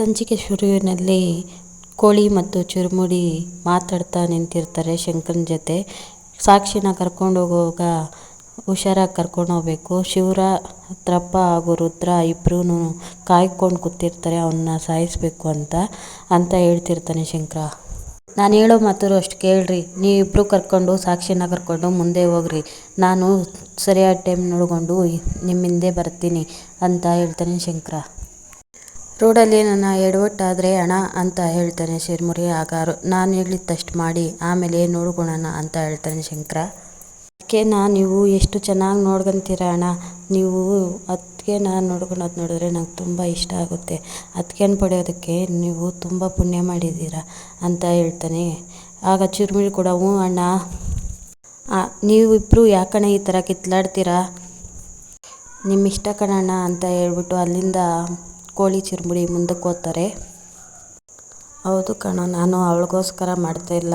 ಸಂಚಿಕೆ ಶುರುವಿನಲ್ಲಿ ಕೋಳಿ ಮತ್ತು ಚುರುಮುಡಿ ಮಾತಾಡ್ತಾ ನಿಂತಿರ್ತಾರೆ ಶಂಕರನ ಜೊತೆ. ಸಾಕ್ಷಿನ ಕರ್ಕೊಂಡು ಹೋಗುವಾಗ ಹುಷಾರಾಗಿ ಕರ್ಕೊಂಡು ಹೋಗ್ಬೇಕು. ಶಿವರಾತ್ರಪ್ಪ ಹಾಗೂ ರುದ್ರ ಇಬ್ಬರೂ ಕಾಯ್ಕೊಂಡು ಕೂತಿರ್ತಾರೆ ಅವನ್ನ ಸಾಯಿಸ್ಬೇಕು ಅಂತ ಅಂತ ಹೇಳ್ತಿರ್ತಾನೆ ಶಂಕರ. ನಾನು ಹೇಳೋ ಮಾತರು ಅಷ್ಟು ಕೇಳ್ರಿ. ನೀವಿಬ್ಬರು ಕರ್ಕೊಂಡು, ಸಾಕ್ಷಿನ ಕರ್ಕೊಂಡು ಮುಂದೆ ಹೋಗ್ರಿ. ನಾನು ಸರಿಯಾದ ಟೈಮ್ ನೋಡಿಕೊಂಡು ನಿಮ್ಮ ಹಿಂದೆ ಬರ್ತೀನಿ ಅಂತ ಹೇಳ್ತಾನೆ ಶಂಕರ. ರೋಡಲ್ಲಿ ನನ್ನ ಎಡವಟ್ಟಾದರೆ ಅಣ್ಣ ಅಂತ ಹೇಳ್ತಾನೆ ಶಿರ್ಮುರಿ ಆಗ ನಾನು ಹೇಳಿದ್ದಷ್ಟು ಮಾಡಿ, ಆಮೇಲೆ ನೋಡ್ಕೊಳೋಣ ಅಂತ ಹೇಳ್ತಾನೆ ಶಂಕರ. ಅದಕ್ಕೆನ ನೀವು ಎಷ್ಟು ಚೆನ್ನಾಗಿ ನೋಡ್ಕೊಂತೀರ ಅಣ್ಣ ನೀವು ಅದಕ್ಕೆನ ನೋಡ್ಕೊಳೋದು ನೋಡಿದ್ರೆ ನಂಗೆ ತುಂಬ ಇಷ್ಟ ಆಗುತ್ತೆ. ಅದಕ್ಕೇನು ಪಡೆಯೋದಕ್ಕೆ ನೀವು ತುಂಬ ಪುಣ್ಯ ಮಾಡಿದ್ದೀರ ಅಂತ ಹೇಳ್ತಾನೆ. ಆಗ ಚುರುಮುರಿ ಕೂಡ, ಹ್ಞೂ ಅಣ್ಣ. ನೀವಿಬ್ಬರು ಯಾಕಣ್ಣ ಈ ಥರ ಕಿತ್ಲಾಡ್ತೀರಾ? ನಿಮ್ಮ ಇಷ್ಟ ಕಣಣ್ಣ ಅಂತ ಹೇಳ್ಬಿಟ್ಟು ಅಲ್ಲಿಂದ ಕೋಳಿ ಚುರುಮುರಿ ಮುಂದಕ್ಕೆ ಹೋಗ್ತಾರೆ. ಹೌದು ಕಣ, ನಾನು ಅವಳಿಗೋಸ್ಕರ ಮಾಡ್ತಾಯಿಲ್ಲ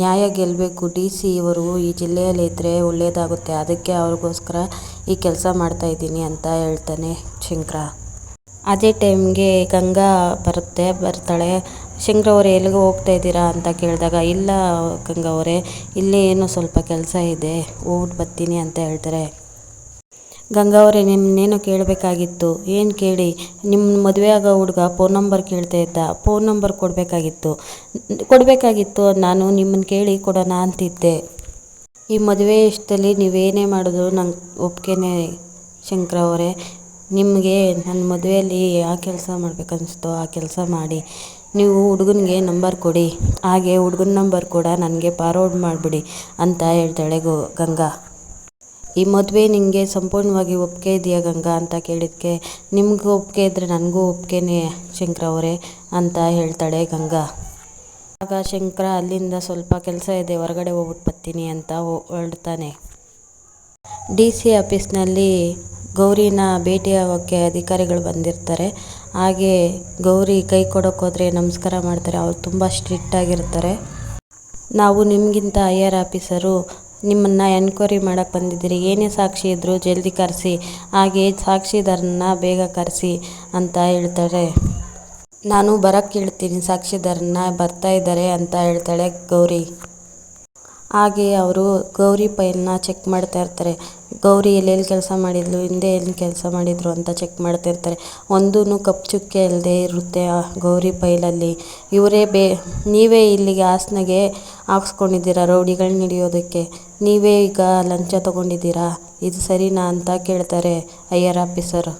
ನ್ಯಾಯ ಗೆಲ್ಲಬೇಕು. ಡಿ ಸಿ ಇವರು ಈ ಜಿಲ್ಲೆಯಲ್ಲಿ ಇದ್ದರೆ ಒಳ್ಳೆಯದಾಗುತ್ತೆ ಅದಕ್ಕೆ ಅವ್ರಿಗೋಸ್ಕರ ಈ ಕೆಲಸ ಮಾಡ್ತಾಯಿದ್ದೀನಿ ಅಂತ ಹೇಳ್ತಾನೆ ಶಂಕರ. ಅದೇ ಟೈಮ್ಗೆ ಗಂಗಾ ಬರುತ್ತೆ, ಬರ್ತಾಳೆ. ಶಂಕರ ಅವರೇ, ಎಲ್ಲಿಗೆ ಹೋಗ್ತಾ ಇದ್ದೀರಾ ಅಂತ ಕೇಳಿದಾಗ, ಇಲ್ಲ ಗಂಗಾ ಅವರೇ, ಇಲ್ಲೇ ಏನೋ ಸ್ವಲ್ಪ ಕೆಲಸ ಇದೆ ಹೋಗ್ಬಿಟ್ಟು ಬರ್ತೀನಿ ಅಂತ ಹೇಳ್ತಾರೆ. ಗಂಗಾ ಅವರೇ ನಿಮ್ಮನ್ನೇನೋ ಕೇಳಬೇಕಾಗಿತ್ತು. ಏನು ಕೇಳಿ? ನಿಮ್ಮ ಮದುವೆ ಆಗೋ ಹುಡುಗ ಫೋನ್ ನಂಬರ್ ಕೇಳ್ತಾ ಇದ್ದ. ಫೋನ್ ನಂಬರ್ ಕೊಡಬೇಕಾಗಿತ್ತು. ಕೊಡಬೇಕಾಗಿತ್ತು, ನಾನು ನಿಮ್ಮನ್ನು ಕೇಳಿ ಕೊಡೋಣ ಅಂತಿದ್ದೆ. ಈ ಮದುವೆ ಇಷ್ಟದಲ್ಲಿ ನೀವೇನೇ ಮಾಡಿದ್ರು ನಂಗೆ ಒಪ್ಪಿಗೆನೆ ಶಂಕರ ಅವರೇ. ನಿಮಗೆ ನನ್ನ ಮದುವೆಯಲ್ಲಿ ಯಾವ ಕೆಲಸ ಮಾಡಬೇಕನ್ನಿಸ್ತೋ ಆ ಕೆಲಸ ಮಾಡಿ. ನೀವು ಹುಡುಗನಿಗೆ ನಂಬರ್ ಕೊಡಿ. ಹಾಗೆ ಹುಡುಗನ ನಂಬರ್ ಕೂಡ ನನಗೆ ಫಾರ್ವರ್ಡ್ ಮಾಡಿಬಿಡಿ ಅಂತ ಹೇಳ್ತಾಳೆ ಗೋ ಗಂಗಾ. ಈ ಮದುವೆ ನಿಮಗೆ ಸಂಪೂರ್ಣವಾಗಿ ಒಪ್ಪಿಗೆ ಇದೆಯಾ ಗಂಗಾ ಅಂತ ಕೇಳಿದ್ಕೆ, ನಿಮಗೂ ಒಪ್ಪಿಗೆ ಇದ್ದರೆ ನನಗೂ ಒಪ್ಪಿಗೆನೇ ಶಂಕರ ಅವರೇ ಅಂತ ಹೇಳ್ತಾಳೆ ಗಂಗಾ. ಆಗ ಶಂಕರ, ಅಲ್ಲಿಂದ ಸ್ವಲ್ಪ ಕೆಲಸ ಇದೆ, ಹೊರಗಡೆ ಹೋಗ್ಬಿಟ್ಟು ಬರ್ತೀನಿ ಅಂತ ಹೊರಡ್ತಾನೆ. ಡಿ ಸಿ ಆಫೀಸ್ನಲ್ಲಿ ಗೌರಿನ ಭೇಟಿಯಾಗೋಕ್ಕೆ ಅಧಿಕಾರಿಗಳು ಬಂದಿರ್ತಾರೆ. ಹಾಗೆ ಗೌರಿ ಕೈ ಕೊಡೋಕ್ಕೋದ್ರೆ ನಮಸ್ಕಾರ ಮಾಡ್ತಾರೆ. ಅವ್ರು ತುಂಬ ಸ್ಟ್ರಿಕ್ಟಾಗಿರ್ತಾರೆ ನಾವು ನಿಮಗಿಂತ ಹೈಯರ್ ಆಫೀಸರು ನಿಮ್ಮನ್ನು ಎನ್ಕ್ವೈರಿ ಮಾಡೋಕ್ಕೆ ಬಂದಿದ್ದೀರಿ. ಏನೇ ಸಾಕ್ಷಿ ಇದ್ದರೂ ಜಲ್ದಿ ಕರೆಸಿ, ಹಾಗೆ ಸಾಕ್ಷಿದಾರನ್ನ ಬೇಗ ಕರೆಸಿ ಅಂತ ಹೇಳ್ತಾರೆ ನಾನು ಬರೋಕ್ಕೆ ಹೇಳ್ತೀನಿ, ಸಾಕ್ಷಿದಾರನ್ನ ಬರ್ತಾ ಇದ್ದಾರೆ ಅಂತ ಹೇಳ್ತಾಳೆ ಗೌರಿ. ಹಾಗೆ ಅವರು ಗೌರಿ ಫೈಲ್ನ ಚೆಕ್ ಮಾಡ್ತಾ ಇರ್ತಾರೆ. ಗೌರಿ ಎಲ್ಲೆಲ್ಲಿ ಕೆಲಸ ಮಾಡಿದ್ಲು, ಹಿಂದೆ ಎಲ್ಲಿ ಕೆಲಸ ಮಾಡಿದ್ರು ಅಂತ ಚೆಕ್ ಮಾಡ್ತಾ ಇರ್ತಾರೆ. ಒಂದೂ ಕಪ್ಪು ಚುಕ್ಕೆ ಇಲ್ಲದೆ ಇರುತ್ತೆ ಆ ಗೌರಿ ಪೈಲಲ್ಲಿ. ಇವರೇ ಬೇ, ನೀವೇ ಇಲ್ಲಿಗೆ ಹಾಸನಗೆ ಹಾಕ್ಸ್ಕೊಂಡಿದ್ದೀರಾ ರೌಡಿಗಳು ಹಿಡಿಯೋದಕ್ಕೆ? ನೀವೇ ಈಗ ಲಂಚ ತೊಗೊಂಡಿದ್ದೀರಾ? ಇದು ಸರಿನಾ ಅಂತ ಕೇಳ್ತಾರೆ ಹೈಯರ್ ಆಫೀಸರ್.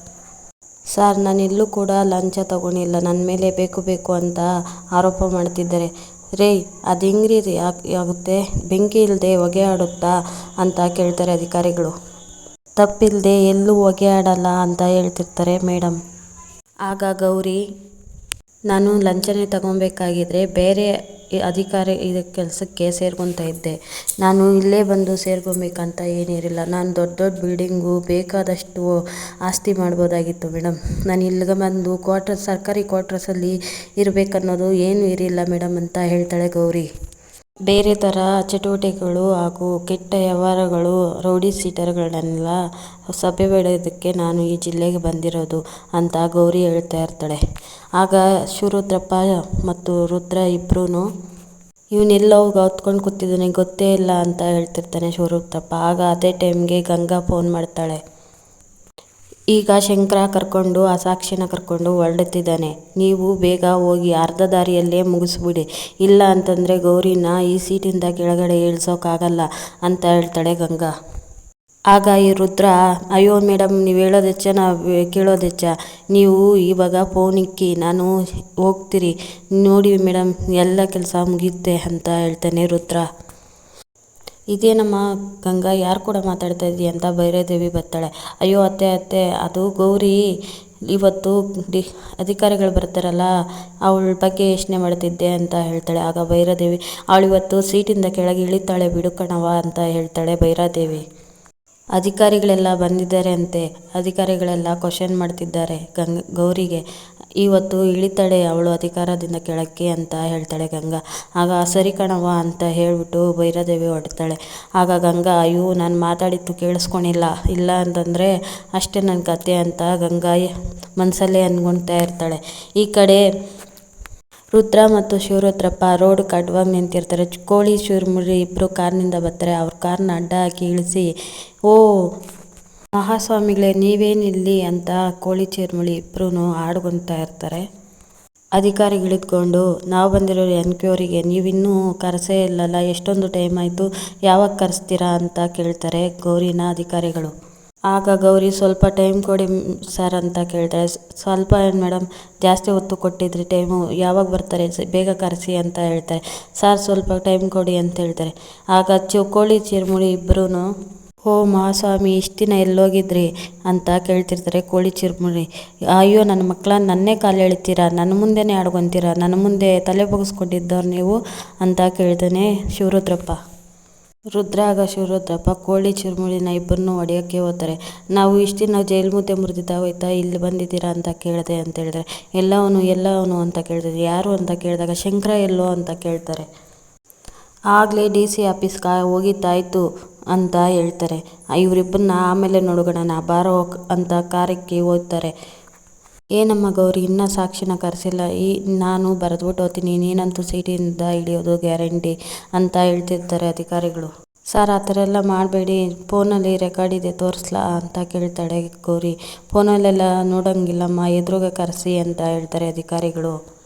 ಸರ್ ನಾನು ಎಲ್ಲೂ ಕೂಡ ಲಂಚ ತಗೊಂಡಿಲ್ಲ. ನನ್ನ ಮೇಲೆ ಬೇಕು ಬೇಕು ಅಂತ ಆರೋಪ ಮಾಡ್ತಿದ್ದಾರೆ. ರೇ ಅದು ಹೆಂಗ್ರಿ ಆಗುತ್ತೆ? ಬೆಂಕಿ ಇಲ್ಲದೆ ಹೊಗೆ ಆಡುತ್ತಾ ಅಂತ ಕೇಳ್ತಾರೆ ಅಧಿಕಾರಿಗಳು. ತಪ್ಪಿಲ್ಲದೆ ಎಲ್ಲೂ ಹೊಗೆ ಆಡಲ್ಲ ಅಂತ ಹೇಳ್ತಿರ್ತಾರೆ ಮೇಡಮ್ ಆಗ ಗೌರಿ ನಾನು ಲಂಚನೇ ತಗೊಬೇಕಾಗಿದ್ರೆ ಬೇರೆ ಅಧಿಕಾರಿ ಇದು ಕೆಲಸಕ್ಕೆ ಸೇರ್ಕೊತಾ ಇದ್ದೆ. ನಾನು ಇಲ್ಲೇ ಬಂದು ಸೇರ್ಕೊಬೇಕಂತ ಏನಿರಲಿಲ್ಲ ನಾನು ದೊಡ್ಡ ದೊಡ್ಡ ಬಿಲ್ಡಿಂಗು ಬೇಕಾದಷ್ಟು ಆಸ್ತಿ ಮಾಡ್ಬೋದಾಗಿತ್ತು ಮೇಡಮ್ ನಾನು ಇಲ್ಲಿಗೆ ಬಂದು ಕ್ವಾಟ್ರಸ್ ಸರ್ಕಾರಿ ಕ್ವಾಟ್ರಸಲ್ಲಿ ಇರಬೇಕನ್ನೋದು ಏನೂ ಇರಲಿಲ್ಲ ಮೇಡಮ್ ಅಂತ ಹೇಳ್ತಾಳೆ ಗೌರಿ. ಬೇರೆ ಥರ ಚಟುವಟಿಕೆಗಳು ಹಾಗೂ ಕೆಟ್ಟ ವ್ಯವಹಾರಗಳು ರೌಡಿ ಸೀಟರ್ಗಳನ್ನೆಲ್ಲ ಸಭೆ ಬೆಳೆಯೋದಕ್ಕೆ ನಾನು ಈ ಜಿಲ್ಲೆಗೆ ಬಂದಿರೋದು ಅಂತ ಗೌರಿ ಹೇಳ್ತಾ ಇರ್ತಾಳೆ. ಆಗ ಶಿವರುದ್ರಪ್ಪ ಮತ್ತು ರುದ್ರ ಇಬ್ಬರೂ ಹೋಗಿ ಹೊತ್ಕೊಂಡು ಕೂತಿದ್ದಾನೆ, ಗೊತ್ತೇ ಇಲ್ಲ ಅಂತ ಹೇಳ್ತಿರ್ತಾನೆ ಶಿವರುದ್ರಪ್ಪ. ಆಗ ಅದೇ ಟೈಮ್ಗೆ ಗಂಗಾ ಫೋನ್ ಮಾಡ್ತಾಳೆ. ಈಗ ಶಂಕರ ಕರ್ಕೊಂಡು ಆ ಸಾಕ್ಷಿನ ಕರ್ಕೊಂಡು ಹೊರಡುತ್ತಿದ್ದಾನೆ. ನೀವು ಬೇಗ ಹೋಗಿ ಅರ್ಧ ದಾರಿಯಲ್ಲೇ ಮುಗಿಸ್ಬಿಡಿ. ಇಲ್ಲ ಅಂತಂದರೆ ಗೌರಿನ ಈ ಸೀಟಿಂದ ಕೆಳಗಡೆ ಇಳಿಸೋಕ್ಕಾಗಲ್ಲ ಅಂತ ಹೇಳ್ತಾಳೆ ಗಂಗಾ. ಆಗ ಈ ರುದ್ರ, ಅಯ್ಯೋ ಮೇಡಮ್ ನೀವು ಹೇಳೋದೆಚ್ಚ, ನಾವು ಕೇಳೋದೆಚ್ಚ. ನೀವು ಇವಾಗ ಫೋನ್ ಇಕ್ಕಿ, ನಾನು ಹೋಗ್ತೀರಿ. ನೋಡಿ ಮೇಡಮ್ ಎಲ್ಲ ಕೆಲಸ ಮುಗಿಯುತ್ತೆ ಅಂತ ಹೇಳ್ತಾನೆ ರುದ್ರ. ಇದೇನಮ್ಮ ಗಂಗಾ, ಯಾರು ಕೂಡ ಮಾತಾಡ್ತಾ ಇದ್ದೀಯ ಅಂತ ಭೈರದೇವಿ ಬರ್ತಾಳೆ. ಅಯ್ಯೋ ಅತ್ತೆ ಅತ್ತೆ, ಅದು ಗೌರಿ. ಇವತ್ತು ಡಿ, ಅಧಿಕಾರಿಗಳು ಬರ್ತಾರಲ್ಲ, ಅವಳ ಬಗ್ಗೆ ಯೋಚನೆ ಮಾಡ್ತಿದ್ದೆ ಅಂತ ಹೇಳ್ತಾಳೆ. ಆಗ ಭೈರದೇವಿ ಅವಳು ಇವತ್ತು ಸೀಟಿಂದ ಕೆಳಗೆ ಇಳಿತಾಳೆ, ಬಿಡು ಕಣವ್ವ ಅಂತ ಹೇಳ್ತಾಳೆ ಭೈರಾದೇವಿ ಅಧಿಕಾರಿಗಳೆಲ್ಲ ಬಂದಿದ್ದಾರೆ ಅಂತೆ. ಅಧಿಕಾರಿಗಳೆಲ್ಲ ಕ್ವಶನ್ ಮಾಡ್ತಿದ್ದಾರೆ ಗಂಗ, ಗೌರಿಗೆ. ಇವತ್ತು ಇಳಿತಾಳೆ ಅವಳು ಅಧಿಕಾರದಿಂದ ಕೆಳಕ್ಕೆ ಅಂತ ಹೇಳ್ತಾಳೆ ಗಂಗಾ. ಆಗ, ಸರಿ ಕಣವ್ವ ಅಂತ ಹೇಳ್ಬಿಟ್ಟು ಭೈರದೇವಿ ಹೊಡ್ತಾಳೆ ಆಗ ಗಂಗಾ, ಅಯ್ಯೋ, ನಾನು ಮಾತಾಡಿದ್ದು ಕೇಳಿಸ್ಕೊಂಡಿಲ್ಲ ಇಲ್ಲ ಅಂತಂದರೆ ಅಷ್ಟೇ ನನ್ನ ಕತೆ ಅಂತ ಗಂಗಾ ಮನಸ್ಸಲ್ಲೇ ಅಂದ್ಕೊಳ್ತಾ ಇರ್ತಾಳೆ. ಈ ಕಡೆ ರುದ್ರ ಮತ್ತು ಶಿವರುದ್ರಪ್ಪ ರೋಡ್ ಕಟ್ವಾಗ ನಿಂತಿರ್ತಾರೆ. ಕೋಳಿ, ಶಿವರ್ಮುರಿ ಇಬ್ಬರು ಕಾರ್ನಿಂದ ಬರ್ತಾರೆ. ಅವ್ರ ಕಾರ್ನ ಅಡ್ಡ ಹಾಕಿ ಇಳಿಸಿ, ಓ ಮಹಾಸ್ವಾಮಿಗಳೇ, ನೀವೇನಿಲ್ಲಿ ಅಂತ ಕೋಳಿ ಚುರುಮುರಿ ಇಬ್ಬರೂ ಆಡ್ಕೊತಾ ಇರ್ತಾರೆ. ಅಧಿಕಾರಿಗಳಿದ್ಕೊಂಡು, ನಾವು ಬಂದಿರೋ ಎನ್ಕ್ವೈರಿಗೆ ನೀವಿನ್ನೂ ಕರೆಸೇ ಇಲ್ಲಲ್ಲ, ಎಷ್ಟೊಂದು ಟೈಮ್ ಆಯಿತು, ಯಾವಾಗ ಕರೆಸ್ತೀರಾ ಅಂತ ಕೇಳ್ತಾರೆ ಗೌರಿನ ಅಧಿಕಾರಿಗಳು. ಆಗ ಗೌರಿ, ಸ್ವಲ್ಪ ಟೈಮ್ ಕೊಡಿ ಸರ್ ಅಂತ ಕೇಳ್ತಾರೆ ಸ್ವಲ್ಪ ಏನು ಮೇಡಮ್, ಜಾಸ್ತಿ ಹೊತ್ತು ಕೊಟ್ಟಿದ್ರಿ ಟೈಮು, ಯಾವಾಗ ಬರ್ತಾರೆ, ಬೇಗ ಕರೆಸಿ ಅಂತ ಹೇಳ್ತಾರೆ. ಸರ್, ಸ್ವಲ್ಪ ಟೈಮ್ ಕೊಡಿ ಅಂತ ಹೇಳ್ತಾರೆ. ಆಗ ಚು ಕೋಳಿ ಚಿರುಮುಳಿ ಇಬ್ಬರೂ ಓ ಮಹಾಸ್ವಾಮಿ, ಇಷ್ಟು ದಿನ ಎಲ್ಲೋಗಿದ್ರಿ ಅಂತ ಕೇಳ್ತಿರ್ತಾರೆ ಕೋಳಿ ಚಿರುಮುರಿ. ಅಯ್ಯೋ, ನನ್ನ ಮಕ್ಕಳ ನನ್ನೇ ಕಾಲು ಎಳಿತೀರಾ? ನನ್ನ ಮುಂದೆನೇ ಆಡ್ಕೊತೀರಾ? ನನ್ನ ಮುಂದೆ ತಲೆ ಬಗ್ಸ್ಕೊಂಡಿದ್ದವ್ರು ನೀವು ಅಂತ ಕೇಳ್ತಾನೆ ಶಿವರುದ್ರಪ್ಪ. ರುದ್ರ ಆಗ ಶಿವರುದ್ರಪ್ಪ ಕೋಳಿ ಚಿರುಮುಳಿನ ಇಬ್ಬರನ್ನೂ ಹೊಡೆಯೋಕ್ಕೆ ಹೋಗ್ತಾರೆ. ನಾವು ಇಷ್ಟು ದಿನ ಜೈಲು ಮುದ್ದೆ ಮುರಿದಿದ್ದಾಗೋಯ್ತಾ ಇಲ್ಲಿ ಬಂದಿದ್ದೀರಾ ಅಂತ ಕೇಳಿದೆ ಅಂತ ಹೇಳಿದ್ರೆ ಎಲ್ಲವನು ಎಲ್ಲವನು ಅಂತ ಕೇಳ್ತಿದ್ರು ಯಾರು ಅಂತ ಕೇಳಿದಾಗ ಶಂಕರ ಎಲ್ಲೋ ಅಂತ ಕೇಳ್ತಾರೆ. ಆಗಲೇ ಡಿ ಸಿ ಆಫೀಸ್ಗೆ ಹೋಗಿದ್ದಾಯ್ತು. ಅಂತ ಹೇಳ್ತಾರೆ. ಇವರಿಬ್ಬರನ್ನ ಆಮೇಲೆ ನೋಡ್ಕೊಳೋಣ ಬಾರೋ ಅಂತ ಕಾರಕ್ಕೆ ಓದ್ತಾರೆ ಏನಮ್ಮ ಗೌರಿ, ಇನ್ನೂ ಸಾಕ್ಷಿನ ಕರೆಸಿಲ್ಲ. ಈ, ನಾನು ಬರೆದ್ಬಿಟ್ಟು ಹೋಗ್ತೀನಿ, ನೀನಂತೂ ಸೀಟಿಂದ ಹಿಡಿಯೋದು ಗ್ಯಾರಂಟಿ ಅಂತ ಹೇಳ್ತಿರ್ತಾರೆ ಅಧಿಕಾರಿಗಳು. ಸರ್, ಆ ಥರ ಎಲ್ಲ ಮಾಡಬೇಡಿ. ಫೋನಲ್ಲಿ ರೆಕಾರ್ಡ್ ಇದೆ, ತೋರಿಸ್ಲಾ ಅಂತ ಕೇಳ್ತಾಳೆ ಗೌರಿ. ಫೋನಲ್ಲೆಲ್ಲ ನೋಡೋಂಗಿಲ್ಲಮ್ಮ, ಎದುರುಗ ಕರೆಸಿ ಅಂತ ಹೇಳ್ತಾರೆ ಅಧಿಕಾರಿಗಳು.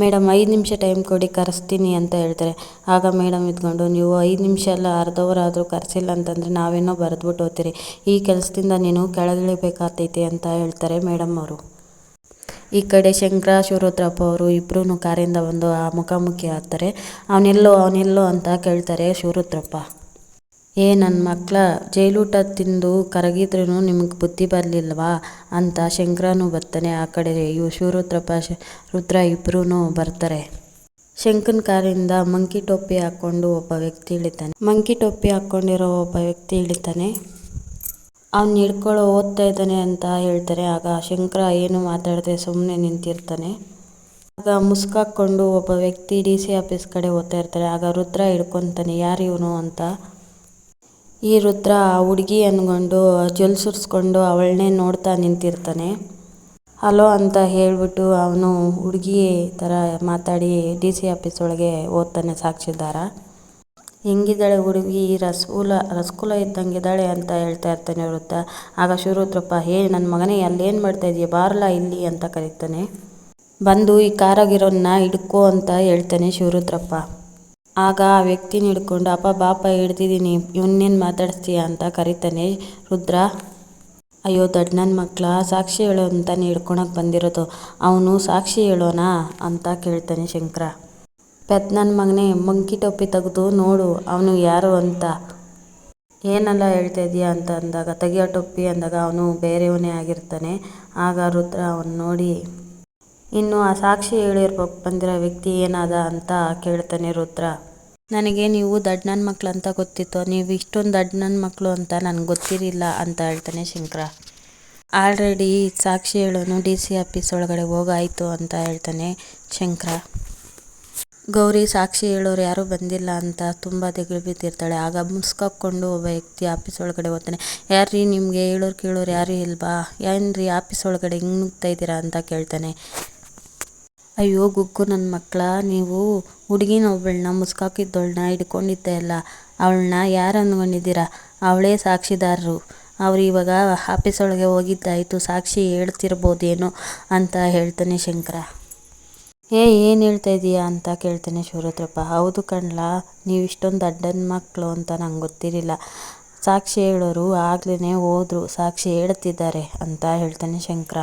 ಮೇಡಮ್, ಐದು ನಿಮಿಷ ಟೈಮ್ ಕೊಡಿ, ಕರೆಸ್ತೀನಿ ಅಂತ ಹೇಳ್ತಾರೆ. ಆಗ ಮೇಡಮ್ ಇದ್ಕೊಂಡು, ನೀವು ಐದು ನಿಮಿಷ ಎಲ್ಲ ಅರ್ಧ ಅವರ್ ಆದರೂ ಕರೆಸಿಲ್ಲ ಅಂತಂದರೆ ನಾವೇನೋ ಬರೆದ್ಬಿಟ್ಟು ಹೋಗ್ತೀರಿ. ಈ ಕೆಲಸದಿಂದ ನೀನು ಕೆಳಗಿಳಿಬೇಕಾಗ್ತೈತಿ ಅಂತ ಹೇಳ್ತಾರೆ ಮೇಡಮ್ ಅವರು. ಈ ಕಡೆ ಶಂಕರ ಶಿವರುದ್ರಪ್ಪ ಅವರು ಇಬ್ಬರೂ ಕಾರಿಂದ ಬಂದು ಆ ಮುಖಾಮುಖಿ ಆಗ್ತಾರೆ. ಅವನೆಲ್ಲೋ ಅವನೆಲ್ಲೋ ಅಂತ ಕೇಳ್ತಾರೆ ಶಿವರುದ್ರಪ್ಪ. ಏ ನನ್ನ ಮಕ್ಕಳ ಜೈಲೂಟ ತಿಂದು ಕರಗಿದ್ರೂ ನಿಮಗೆ ಬುದ್ಧಿ ಬರಲಿಲ್ವಾ? ಅಂತ ಶಂಕರನೂ ಬರ್ತಾನೆ ಆ ಕಡೆ ಇವು ಶಿವರುದ್ರಪ್ಪ ರುದ್ರ ಇಬ್ಬರೂ ಬರ್ತಾರೆ. ಶಂಕನ್ ಕಾರಿಂದ ಮಂಕಿ ಟೋಪಿ ಹಾಕ್ಕೊಂಡು ಒಬ್ಬ ವ್ಯಕ್ತಿ ಇಳಿತಾನೆ. ಮಂಕಿ ಟೋಪಿ ಹಾಕ್ಕೊಂಡಿರೋ ಒಬ್ಬ ವ್ಯಕ್ತಿ ಇಳಿತಾನೆ. ಅವ್ನು ಹಿಡ್ಕೊಳ್ಳೋ ಓದ್ತಾ ಇದ್ದಾನೆ ಅಂತ ಹೇಳ್ತಾರೆ. ಆಗ ಶಂಕರ ಏನು ಮಾತಾಡದೆ ಸುಮ್ಮನೆ ನಿಂತಿರ್ತಾನೆ. ಆಗ ಮುಸ್ಕಾಕ್ಕೊಂಡು ಒಬ್ಬ ವ್ಯಕ್ತಿ ಡಿ ಸಿ ಆಫೀಸ್ ಕಡೆ ಓದ್ತಾ ಇರ್ತಾರೆ. ಆಗ ರುದ್ರ ಹಿಡ್ಕೊತಾನೆ. ಯಾರು ಇವನು ಅಂತ? ಈ ರುದ್ರ ಆ ಹುಡುಗಿ ಅನ್ಕೊಂಡು ಜೊಲ್ ಸುರಿಸ್ಕೊಂಡು ಅವಳನ್ನೇ ನೋಡ್ತಾ ನಿಂತಿರ್ತಾನೆ. ಹಲೋ ಅಂತ ಹೇಳಿಬಿಟ್ಟು ಅವನು ಹುಡುಗಿ ಥರ ಮಾತಾಡಿ ಡಿ ಸಿ ಆಫೀಸ್ ಒಳಗೆ ಓದ್ತಾನೆ ಸಾಕ್ಷಿದಾರ ಹೆಂಗಿದ್ದಾಳೆ ಹುಡುಗಿ? ರಸಗುಲ ರಸಗುಲ ಇದ್ದಂಗಿದ್ದಾಳೆ ಅಂತ ಹೇಳ್ತಾ ಇರ್ತಾನೆ ವೃತ್ತ ಆಗ ಶಿವರುದ್ರಪ್ಪ, ಹೇ ನನ್ನ ಮಗನೇ, ಅಲ್ಲೇನು ಮಾಡ್ತಾ ಇದೆಯಾ? ಬಾರಲ್ಲ ಇಲ್ಲಿ? ಅಂತ ಕರೀತಾನೆ. ಬಂದು ಈ ಕಾರಾಗಿರೋನ್ನ ಹಿಡ್ಕೋ ಅಂತ ಹೇಳ್ತಾನೆ ಶಿವರುದ್ರಪ್ಪ. ಆಗ ಆ ವ್ಯಕ್ತಿನ ಹಿಡ್ಕೊಂಡು ಅಪ್ಪ, ಬಾಪ, ಹಿಡ್ದಿದ್ದೀನಿ, ಇವನ್ನೇನು ಮಾತಾಡಿಸ್ತೀಯ? ಅಂತ ಕರಿತಾನೆ ರುದ್ರ. ಅಯ್ಯೋ ದೊಡ್ಡ ನನ್ನ ಮಕ್ಕಳ ಸಾಕ್ಷಿ ಹೇಳೋ ಅಂತಾನೆ ಹಿಡ್ಕೊಳಕ್ಕೆ ಬಂದಿರೋದು. ಅವನು ಸಾಕ್ಷಿ ಹೇಳೋಣ ಅಂತ ಕೇಳ್ತಾನೆ ಶಂಕರ. ಪೆತ್ ನನ್ನ ಮಗನೇ, ಮಂಕಿ ಟೊಪ್ಪಿ ತೆಗೆದು ನೋಡು, ಅವನು ಯಾರು ಅಂತ. ಏನೆಲ್ಲ ಹೇಳ್ತಾ ಇದೀಯ ಅಂತ ಅಂದಾಗ, ತೆಗಿಯೋ ಟೊಪ್ಪಿ ಅಂದಾಗ, ಅವನು ಬೇರೆಯವನೇ ಆಗಿರ್ತಾನೆ. ಆಗ ರುದ್ರ ಅವನು ನೋಡಿ ಇನ್ನು ಆ ಸಾಕ್ಷಿ ಹೇಳಿರ್ಬೇಕು ಬಂದಿರೋ ವ್ಯಕ್ತಿ ಏನಾದ ಅಂತ ಕೇಳ್ತಾನೆ ರುದ್ರ. ನನಗೆ ನೀವು ದಡ್ಡ ನನ್ನ ಮಕ್ಕಳು ಅಂತ ಗೊತ್ತಿತ್ತು. ನೀವು ಇಷ್ಟೊಂದು ದಡ್ಡ ನನ್ನ ಮಕ್ಕಳು ಅಂತ ನನಗೆ ಗೊತ್ತಿರಲಿಲ್ಲ ಅಂತ ಹೇಳ್ತಾನೆ ಶಂಕರ. ಆಲ್ರೆಡಿ ಸಾಕ್ಷಿ ಹೇಳೋನು ಡಿ ಸಿ ಆಫೀಸ್ ಒಳಗಡೆ ಹೋಗಾಯಿತು ಅಂತ ಹೇಳ್ತಾನೆ ಶಂಕರ. ಗೌರಿ ಸಾಕ್ಷಿ ಹೇಳೋರು ಯಾರೂ ಬಂದಿಲ್ಲ ಅಂತ ತುಂಬ ದಿಗಿಲು ಬಿದ್ದಿರ್ತಾಳೆ. ಆಗ ಮುಸ್ಕಾಕೊಂಡು ಒಬ್ಬ ವ್ಯಕ್ತಿ ಆಫೀಸ್ ಒಳಗಡೆ ಹೋಗ್ತಾನೆ. ಯಾರ್ರೀ ನಿಮಗೆ ಹೇಳೋರು ಕೇಳೋರು ಯಾರೂ ಇಲ್ವಾ? ರೀ ಆಫೀಸ್ ಒಳಗಡೆ ಹಿಂಗೆ ನುಗ್ತಾ ಇದ್ದೀರಾ ಅಂತ ಕೇಳ್ತಾನೆ. ಅಯ್ಯೋ ಗುಕ್ಕು ನನ್ನ ಮಕ್ಕಳ ನೀವು ಹುಡುಗಿನ ಒಬ್ಬಳನ್ನ ಮುಸ್ಕಾಕಿದ್ದವಳನ್ನ ಹಿಡ್ಕೊಂಡಿದ್ದೆ ಅಲ್ಲ, ಅವಳನ್ನ ಯಾರು ಅಂದ್ಕೊಂಡಿದ್ದೀರಾ ಅವಳೇ ಸಾಕ್ಷಿದಾರರು. ಅವ್ರು ಇವಾಗ ಆಫೀಸ್ ಒಳಗೆ ಹೋಗಿದ್ದಾಯಿತು, ಸಾಕ್ಷಿ ಹೇಳ್ತಿರ್ಬೋದೇನೋ ಅಂತ ಹೇಳ್ತಾನೆ ಶಂಕರ. ಏ, ಏನು ಹೇಳ್ತಾ ಇದೀಯಾ ಅಂತ ಕೇಳ್ತಾನೆ ಶಿವರುದ್ರಪ್ಪ ಹೌದು ಕಣ್ಲಾ, ನೀವು ಇಷ್ಟೊಂದು ಅಡ್ಡನ ಮಕ್ಕಳು ಅಂತ ನಂಗೆ ಗೊತ್ತಿರಲಿಲ್ಲ. ಸಾಕ್ಷಿ ಹೇಳೋರು ಆಗ್ಲೇ ಹೋದರು, ಸಾಕ್ಷಿ ಹೇಳ್ತಿದ್ದಾರೆ ಅಂತ ಹೇಳ್ತಾನೆ ಶಂಕರ.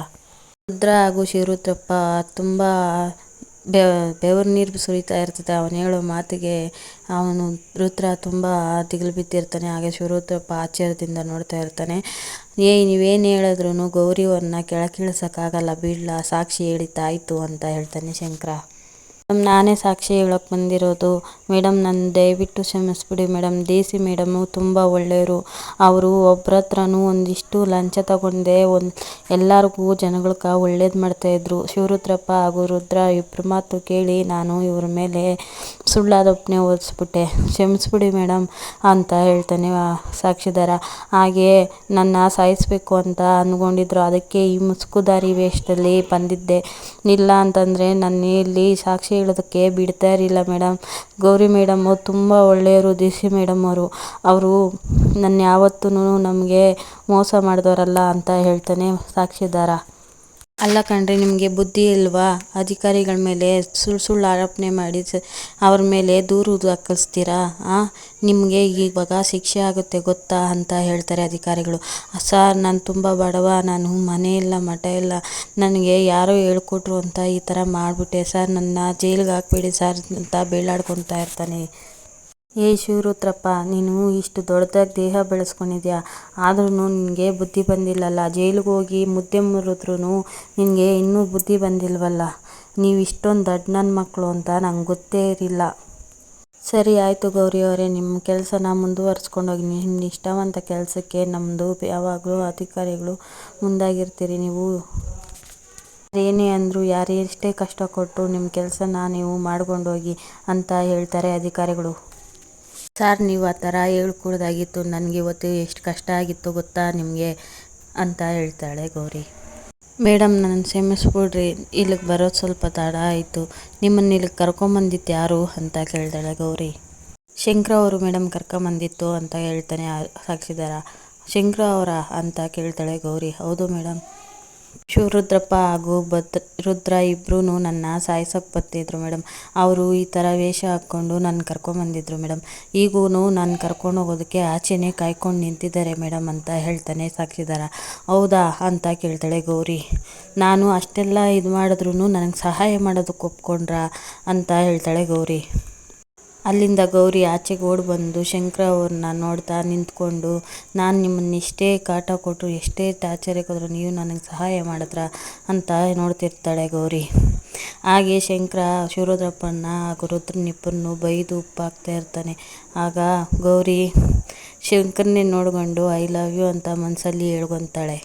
ರುದ್ರ ಹಾಗೂ ಶಿವರುದ್ರಪ್ಪ ತುಂಬ ಬೆವರು ನೀರು ಸುರಿತಾ ಇರ್ತದೆ. ಅವನು ಹೇಳೋ ಮಾತಿಗೆ ಅವನು ರುದ್ರ ತುಂಬ ದಿಗಿಲು ಬಿದ್ದಿರ್ತಾನೆ. ಹಾಗೆ ಶಿವರುದ್ರಪ್ಪ ಆಶ್ಚರ್ಯದಿಂದ ನೋಡ್ತಾ ಇರ್ತಾನೆ. ಏ, ನೀವೇನು ಹೇಳಿದ್ರು ಗೌರಿಯವ್ರನ್ನ ಕೆಳಗಿಳಿಸೋಕ್ಕಾಗಲ್ಲ. ಬೀಳ್ಲ, ಸಾಕ್ಷಿ ಹೇಳಿದ್ದಾಯ್ತು ಅಂತ ಹೇಳ್ತಾನೆ ಶಂಕರ. ನಾನೇ ಸಾಕ್ಷಿ ಹೇಳೋಕೆ ಬಂದಿರೋದು. ಮೇಡಮ್ ನನ್ನ ದಯವಿಟ್ಟು ಕ್ಷಮಿಸ್ಬಿಡಿ ಮೇಡಮ್. ದೇಸಿ ಮೇಡಮು ತುಂಬ ಒಳ್ಳೆಯವರು. ಅವರು ಒಬ್ರ ಹತ್ರನೂ ಒಂದಿಷ್ಟು ಲಂಚ ತಗೊಂಡೆ ಒಂದು ಎಲ್ಲರಿಗೂ ಜನಗಳ್ಗೆ ಒಳ್ಳೇದು ಮಾಡ್ತಾಯಿದ್ರು ಶಿವರುದ್ರಪ್ಪ ಹಾಗೂ ರುದ್ರ ಇಬ್ಬರ ಮಾತು ಕೇಳಿ ನಾನು ಇವ್ರ ಮೇಲೆ ಸುಳ್ಳಾದ ಒಪ್ಪನೆ ಓದಿಸ್ಬಿಟ್ಟೆ. ಕ್ಷಮಿಸ್ಬಿಡಿ ಮೇಡಮ್ ಅಂತ ಹೇಳ್ತಾನೆ ಸಾಕ್ಷಿದಾರ. ಹಾಗೆ ನನ್ನ ಸಾಯಿಸಬೇಕು ಅಂತ ಅಂದ್ಕೊಂಡಿದ್ರು ಅದಕ್ಕೆ ಈ ಮುಸುಕುದಾರಿ ವೇಷದಲ್ಲಿ ಬಂದಿದ್ದೆ. ಇಲ್ಲ ಅಂತಂದರೆ ನನ್ನ ಇಲ್ಲಿ ಸಾಕ್ಷಿ ಹೇಳೋದಕ್ಕೆ ಬಿಡ್ತಾ ಇರಲಿಲ್ಲ ಮೇಡಮ್. ಗೌರಿ ಮೇಡಮ್ಮು ತುಂಬ ಒಳ್ಳೆಯವರು ಡಿ ಸಿ ಮೇಡಮ್ ಅವರು. ಅವರು ನನ್ನ ಯಾವತ್ತೂ ನಮಗೆ ಮೋಸ ಮಾಡಿದವರಲ್ಲ ಅಂತ ಹೇಳ್ತಾನೆ ಸಾಕ್ಷಿದಾರ. ಅಲ್ಲ ಕಣ್ರಿ, ನಿಮಗೆ ಬುದ್ಧಿ ಇಲ್ವಾ? ಅಧಿಕಾರಿಗಳ ಮೇಲೆ ಸುಳ್ಳು ಸುಳ್ಳು ಆರೋಪಣೆ ಮಾಡಿ ಸ ಅವ್ರ ಮೇಲೆ ದೂರು ದಾಖಲಿಸ್ತೀರಾ? ಆ? ನಿಮಗೆ ಇವಾಗ ಶಿಕ್ಷೆ ಆಗುತ್ತೆ ಗೊತ್ತಾ ಅಂತ ಹೇಳ್ತಾರೆ ಅಧಿಕಾರಿಗಳು. ಸರ್, ನಾನು ತುಂಬ ಬಡವ, ನಾನು ಮನೆ ಇಲ್ಲ, ಮಠ ಇಲ್ಲ. ನನಗೆ ಯಾರೋ ಹೇಳ್ಕೊಟ್ರು ಅಂತ ಈ ಥರ ಮಾಡಿಬಿಟ್ಟೆ. ಸರ್, ನನ್ನ ಜೈಲಿಗೆ ಹಾಕ್ಬೇಡಿ ಸರ್ ಅಂತ ಬೇಳಾಡ್ಕೊತಾ ಇರ್ತಾನೆ. ಏ ಶಿವರುದ್ರಪ್ಪ, ನೀನು ಇಷ್ಟು ದೊಡ್ಡದಾಗಿ ದೇಹ ಬೆಳೆಸ್ಕೊಂಡಿದ್ಯಾ? ಆದ್ರೂ ನಿನಗೆ ಬುದ್ಧಿ ಬಂದಿಲ್ಲಲ್ಲ. ಜೈಲಿಗೆ ಹೋಗಿ ಮುದ್ದೆ ಮುರಿದ್ರೂ ನಿನಗೆ ಇನ್ನೂ ಬುದ್ಧಿ ಬಂದಿಲ್ವಲ್ಲ? ನೀವು ಇಷ್ಟೊಂದು ದಡ್ಡ ನನ್ನ ಮಕ್ಕಳು ಅಂತ ನಂಗೆ ಗೊತ್ತೇ ಇರಲಿಲ್ಲ. ಸರಿ, ಆಯಿತು ಗೌರಿ ಅವರೇ ನಿಮ್ಮ ಕೆಲಸನ ಮುಂದುವರ್ಸ್ಕೊಂಡೋಗಿ ನಿಮ್ಮ ಇಷ್ಟವಂತ ಕೆಲಸಕ್ಕೆ ನಮ್ಮದು ಯಾವಾಗಲೂ ಅಧಿಕಾರಿಗಳು ಮುಂದಾಗಿರ್ತೀರಿ ನೀವು. ಏನೇ ಅಂದರೂ ಯಾರೇ ಎಷ್ಟೇ ಕಷ್ಟ ಕೊಟ್ಟರು ನಿಮ್ಮ ಕೆಲಸನ ನೀವು ಮಾಡ್ಕೊಂಡೋಗಿ ಅಂತ ಹೇಳ್ತಾರೆ ಅಧಿಕಾರಿಗಳು. ಸಾರ್, ನೀವು ಆ ಥರ ಹೇಳ್ಕೊಡ್ದಾಗಿತ್ತು. ನನಗೆ ಇವತ್ತು ಎಷ್ಟು ಕಷ್ಟ ಆಗಿತ್ತು ಗೊತ್ತಾ ನಿಮಗೆ? ಅಂತ ಹೇಳ್ತಾಳೆ ಗೌರಿ. ಮೇಡಮ್ ನನ್ನ ಕ್ಷಮಿಸ್ಬಿಡ್ರಿ. ಇಲ್ಲಿಗೆ ಬರೋದು ಸ್ವಲ್ಪ ತಡ ಆಯಿತು. ನಿಮ್ಮನ್ನು ಇಲ್ಲಿಗೆ ಕರ್ಕೊಂಬಂದಿತ್ತು ಯಾರು? ಅಂತ ಕೇಳ್ತಾಳೆ ಗೌರಿ. ಶಂಕರ ಅವರು ಮೇಡಮ್ ಕರ್ಕೊಂಬಂದಿತ್ತು ಅಂತ ಹೇಳ್ತಾನೆ ಸಾಕ್ಷಿದಾರ. ಶಂಕರ ಅವರ ಅಂತ ಕೇಳ್ತಾಳೆ ಗೌರಿ. ಹೌದು ಮೇಡಮ್ ಶಿವರುದ್ರಪ್ಪ ಹಾಗೂ ಭದ್ರ ರುದ್ರ ಇಬ್ಬರೂ ನನ್ನ ಸಾಯಿಸೋಕೆ ಬತ್ತಿದ್ರು ಮೇಡಮ್ ಅವರು ಈ ಥರ ವೇಷ ಹಾಕ್ಕೊಂಡು ನನ್ನ ಕರ್ಕೊಂಬಂದಿದ್ರು ಮೇಡಮ್ ಈಗೂ ನಾನು ಕರ್ಕೊಂಡು ಹೋಗೋದಕ್ಕೆ ಆಚೆನೇ ಕಾಯ್ಕೊಂಡು ನಿಂತಿದ್ದಾರೆ ಮೇಡಮ್ ಅಂತ ಹೇಳ್ತಾನೆ ಸಾಕ್ಷಿದಾರ. ಹೌದಾ? ಅಂತ ಕೇಳ್ತಾಳೆ ಗೌರಿ. ನಾನು ಅಷ್ಟೆಲ್ಲ ಇದು ಮಾಡಿದ್ರೂ ನನಗೆ ಸಹಾಯ ಮಾಡೋದಕ್ಕೆ ಒಪ್ಕೊಂಡ್ರಾ? ಅಂತ ಹೇಳ್ತಾಳೆ ಗೌರಿ. ಅಲ್ಲಿಂದ ಗೌರಿ ಆಚೆಗೆ ಓಡಿ ಬಂದು ಶಂಕರ ಅವ್ರನ್ನ ನೋಡ್ತಾ ನಿಂತ್ಕೊಂಡು, ನಾನು ನಿಮ್ಮನ್ನ ಎಷ್ಟೇ ಕಾಟ ಕೊಟ್ಟರು ಎಷ್ಟೇ ಟಾರ್ಚರಿಗೆ ಕೊಟ್ಟರು ನೀವು ನನಗೆ ಸಹಾಯ ಮಾಡಿದ್ರ? ಅಂತ ನೋಡ್ತಿರ್ತಾಳೆ ಗೌರಿ. ಹಾಗೆ ಶಂಕರ ಶಿವರುದ್ರಪ್ಪನ ಹಾಗೂ ರುದ್ರನಿಬ್ಬರನ್ನು ಬೈದು ಉಪ್ಪಾಕ್ತಾ ಇರ್ತಾನೆ. ಆಗ ಗೌರಿ ಶಂಕರನ್ನೇ ನೋಡ್ಕೊಂಡು, ಐ ಲವ್ ಯು ಅಂತ ಮನಸ್ಸಲ್ಲಿ ಹೇಳ್ಕೊತಾಳೆ.